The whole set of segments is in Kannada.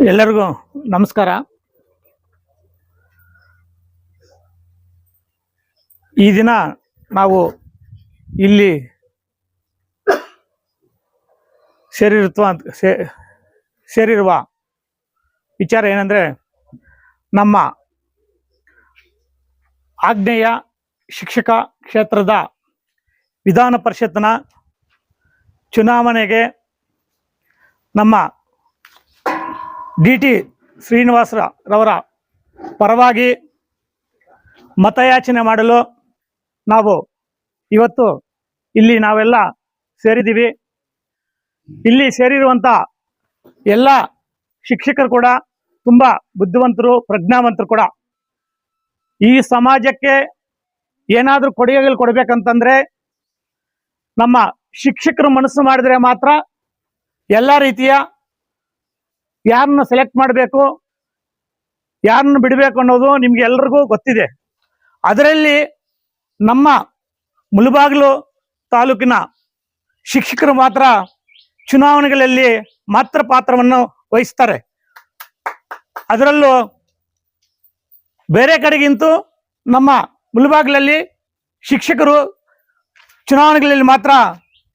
ಎಲ್ಲರಿಗೂ ನಮಸ್ಕಾರ. ಈ ದಿನ ನಾವು ಇಲ್ಲಿ ಸೇರಿರುತ್ತ ಸೇರಿರುವ ವಿಚಾರ ಏನಂದರೆ ನಮ್ಮ ಆಗ್ನೇಯ ಶಿಕ್ಷಕ ಕ್ಷೇತ್ರದ ವಿಧಾನ ಪರಿಷತ್ತಿನ ಚುನಾವಣೆಗೆ ನಮ್ಮ ಡಿ ಟಿ ಶ್ರೀನಿವಾಸರವರ ಪರವಾಗಿ ಮತಯಾಚನೆ ಮಾಡಲು ನಾವು ಇವತ್ತು ಇಲ್ಲಿ ನಾವೆಲ್ಲ ಸೇರಿದ್ದೀವಿ. ಇಲ್ಲಿ ಸೇರಿರುವಂಥ ಎಲ್ಲ ಶಿಕ್ಷಕರು ಕೂಡ, ತುಂಬ ಬುದ್ಧಿವಂತರು, ಪ್ರಜ್ಞಾವಂತರು ಕೂಡ ಈ ಸಮಾಜಕ್ಕೆ ಏನಾದರೂ ಕೊಡುಗೆಗಳು ಕೊಡಬೇಕಂತಂದ್ರೆ ನಮ್ಮ ಶಿಕ್ಷಕರು ಮನಸ್ಸು ಮಾಡಿದ್ರೆ ಮಾತ್ರ ಎಲ್ಲ ರೀತಿಯ ಯಾರನ್ನ ಸೆಲೆಕ್ಟ್ ಮಾಡಬೇಕು, ಯಾರನ್ನ ಬಿಡಬೇಕು ಅನ್ನೋದು ನಿಮ್ಗೆ ಎಲ್ರಿಗೂ ಗೊತ್ತಿದೆ. ಅದರಲ್ಲಿ ನಮ್ಮ ಮುಳುಬಾಗಿಲು ತಾಲೂಕಿನ ಶಿಕ್ಷಕರು ಮಾತ್ರ ಚುನಾವಣೆಗಳಲ್ಲಿ ಮಾತ್ರ ಪಾತ್ರವನ್ನು ವಹಿಸ್ತಾರೆ. ಅದರಲ್ಲೂ ಬೇರೆ ಕಡೆಗಿಂತೂ ನಮ್ಮ ಮುಳುಬಾಗಿಲಲ್ಲಿ ಶಿಕ್ಷಕರು ಚುನಾವಣೆಗಳಲ್ಲಿ ಮಾತ್ರ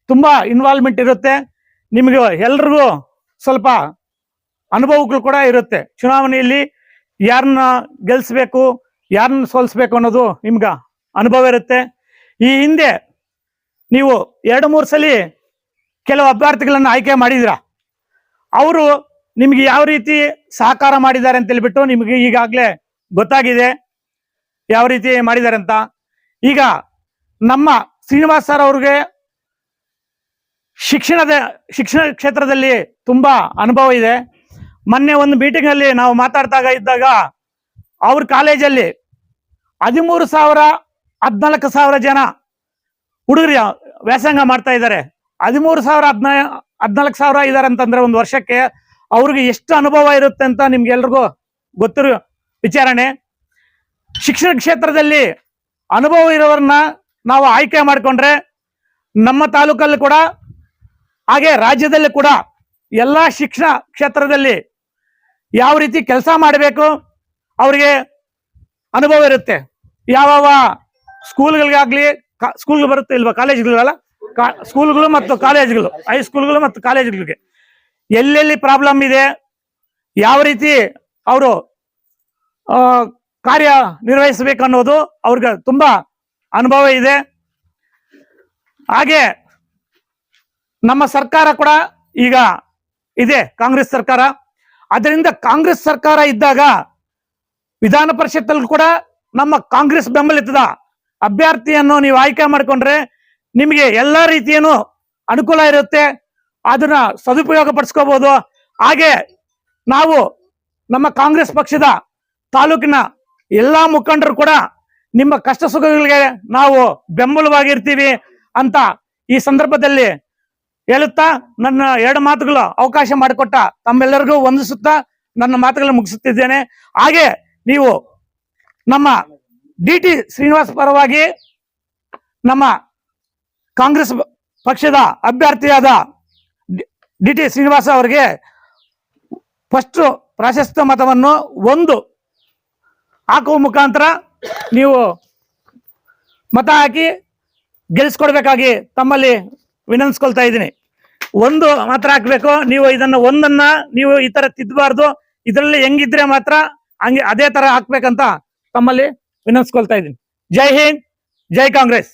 ತುಂಬ ಇನ್ವಾಲ್ವ್ಮೆಂಟ್ ಇರುತ್ತೆ. ನಿಮಗೆ ಎಲ್ರಿಗೂ ಸ್ವಲ್ಪ ಅನುಭವಗಳು ಕೂಡ ಇರುತ್ತೆ. ಚುನಾವಣೆಯಲ್ಲಿ ಯಾರನ್ನ ಗೆಲ್ಲಿಸ್ಬೇಕು ಯಾರನ್ನ ಸೋಲಿಸ್ಬೇಕು ಅನ್ನೋದು ನಿಮ್ಗೆ ಅನುಭವ ಇರುತ್ತೆ. ಈ ಹಿಂದೆ ನೀವು ಎರಡು, ಮೂರು ಸಲ ಕೆಲವು ಅಭ್ಯರ್ಥಿಗಳನ್ನು ಆಯ್ಕೆ ಮಾಡಿದಿರ? ಅವರು ನಿಮ್ಗೆ ಯಾವ ರೀತಿ ಸಹಕಾರ ಮಾಡಿದ್ದಾರೆ ಅಂತ ಹೇಳ್ಬಿಟ್ಟು ನಿಮಗೆ ಈಗಾಗಲೇ ಗೊತ್ತಾಗಿದೆ. ಯಾವ ರೀತಿ ಮಾಡಿದ್ದಾರೆ ಅಂತ. ಈಗ ನಮ್ಮ ಶ್ರೀನಿವಾಸ್ ಸರ್ ಅವ್ರಿಗೆ ಶಿಕ್ಷಣದ, ಶಿಕ್ಷಣ ಕ್ಷೇತ್ರದಲ್ಲಿ ತುಂಬಾ ಅನುಭವ ಇದೆ. ಮೊನ್ನೆ ಒಂದು ಮೀಟಿಂಗ್ ಅಲ್ಲಿ ನಾವು ಮಾತಾಡ್ತಾಗ ಇದ್ದಾಗ ಅವ್ರ ಕಾಲೇಜಲ್ಲಿ ಹದಿಮೂರು ಸಾವಿರ, ಹದಿನಾಲ್ಕು ಸಾವಿರ ಜನ ಹುಡುಗರು ವ್ಯಾಸಂಗ ಮಾಡ್ತಾ ಇದ್ದಾರೆ. ಹದಿಮೂರು ಸಾವಿರ, ಹದಿನಾ, ಹದಿನಾಲ್ಕು ಸಾವಿರ ಇದಾರೆ ಅಂತಂದ್ರೆ ಒಂದು ವರ್ಷಕ್ಕೆ ಅವ್ರಿಗೆ ಎಷ್ಟು ಅನುಭವ ಇರುತ್ತೆ ಅಂತ ನಿಮ್ಗೆ ಎಲ್ರಿಗೂ ಗೊತ್ತಿರೋ ವಿಚಾರಣೆ. ಶಿಕ್ಷಣ ಕ್ಷೇತ್ರದಲ್ಲಿ ಅನುಭವ ಇರೋರನ್ನ ನಾವು ಆಯ್ಕೆ ಮಾಡಿಕೊಂಡ್ರೆ ನಮ್ಮ ತಾಲೂಕಲ್ಲಿ ಕೂಡ, ಹಾಗೆ ರಾಜ್ಯದಲ್ಲಿ ಕೂಡ ಎಲ್ಲ ಶಿಕ್ಷಣ ಕ್ಷೇತ್ರದಲ್ಲಿ ಯಾವ ರೀತಿ ಕೆಲಸ ಮಾಡಬೇಕು? ಅವರಿಗೆ ಅನುಭವ ಇರುತ್ತೆ. ಯಾವ ಸ್ಕೂಲ್ಗಳಿಗಾಗ್ಲಿ ಸ್ಕೂಲ್ಗೆ ಬರುತ್ತೆ ಇಲ್ವಾ ಕಾಲೇಜ್ಗಳಲ್ಲ ಸ್ಕೂಲ್ಗಳು ಮತ್ತು ಕಾಲೇಜ್ಗಳು ಹೈಸ್ಕೂಲ್ಗಳು ಮತ್ತು ಕಾಲೇಜ್ಗಳಿಗೆ. ಎಲ್ಲೆಲ್ಲಿ ಪ್ರಾಬ್ಲಮ್ ಇದೆ? ಯಾವ ರೀತಿ ಅವರು ಕಾರ್ಯ ನಿರ್ವಹಿಸಬೇಕು ಅನ್ನೋದು ಅವ್ರಿಗೆ ತುಂಬಾ ಅನುಭವ ಇದೆ. ಹಾಗೆ ನಮ್ಮ ಸರ್ಕಾರ ಕೂಡ ಈಗ ಇದೆ, ಕಾಂಗ್ರೆಸ್ ಸರ್ಕಾರ. ಅದರಿಂದ ಕಾಂಗ್ರೆಸ್ ಸರ್ಕಾರ ಇದ್ದಾಗ ವಿಧಾನ ಪರಿಷತ್ತಲ್ಲಿ ಕೂಡ ನಮ್ಮ ಕಾಂಗ್ರೆಸ್ ಬೆಂಬಲಿತದ ಅಭ್ಯರ್ಥಿಯನ್ನು ನೀವು ಆಯ್ಕೆ ಮಾಡಿಕೊಂಡ್ರೆ ನಿಮಗೆ ಎಲ್ಲ ರೀತಿಯೂ ಅನುಕೂಲ ಇರುತ್ತೆ. ಅದನ್ನ ಸದುಪಯೋಗ ಪಡಿಸ್ಕೋಬಹುದು ಹಾಗೆ ನಾವು ನಮ್ಮ ಕಾಂಗ್ರೆಸ್ ಪಕ್ಷದ ತಾಲೂಕಿನ ಎಲ್ಲಾ ಮುಖಂಡರು ಕೂಡ ನಿಮ್ಮ ಕಷ್ಟ ಸುಖಗಳಿಗೆ ನಾವು ಬೆಂಬಲವಾಗಿರ್ತೀವಿ ಅಂತ ಈ ಸಂದರ್ಭದಲ್ಲಿ ಹೇಳುತ್ತಾ, ನನ್ನ ಎರಡು ಮಾತುಗಳು ಅವಕಾಶ ಮಾಡಿಕೊಟ್ಟ, ತಮ್ಮೆಲ್ಲರಿಗೂ ವಂದಿಸುತ್ತಾ ನನ್ನ ಮಾತುಗಳನ್ನು ಮುಗಿಸುತ್ತಿದ್ದೇನೆ. ಹಾಗೆ ನೀವು ನಮ್ಮ ಡಿ ಟಿ ಶ್ರೀನಿವಾಸ್ ಪರವಾಗಿ ನಮ್ಮ ಕಾಂಗ್ರೆಸ್ ಪಕ್ಷದ ಅಭ್ಯರ್ಥಿಯಾದ ಡಿ ಟಿ ಶ್ರೀನಿವಾಸ ಅವರಿಗೆ ಫಸ್ಟ್ ಪ್ರಾಶಸ್ತ್ಯ ಮತವನ್ನು ಒಂದು ಹಾಕುವ ಮುಖಾಂತರ ನೀವು ಮತ ಹಾಕಿ ಗೆಲ್ಲಿಸ್ಕೊಡ್ಬೇಕಾಗಿ ತಮ್ಮಲ್ಲಿ ವಿನಂತಿಸ್ಕೊಳ್ತಾ ಇದ್ದೀನಿ. ಒಂದು ಮಾತ್ರ ಹಾಕ್ಬೇಕು, ನೀವು ಇದನ್ನ ಒಂದನ್ನ ನೀವು ಈ ತರ ತಿದ್ದಬಾರ್ದು ಇದರಲ್ಲಿ ಹೆಂಗಿದ್ರೆ ಮಾತ್ರ ಹಂಗೆ ಅದೇ ತರ ಹಾಕ್ಬೇಕಂತ ತಮ್ಮಲ್ಲಿ ವಿನಂತಿಸ್ಕೊಳ್ತಾ ಇದ್ದೀನಿ. ಜೈ ಹಿಂದ್, ಜೈ ಕಾಂಗ್ರೆಸ್.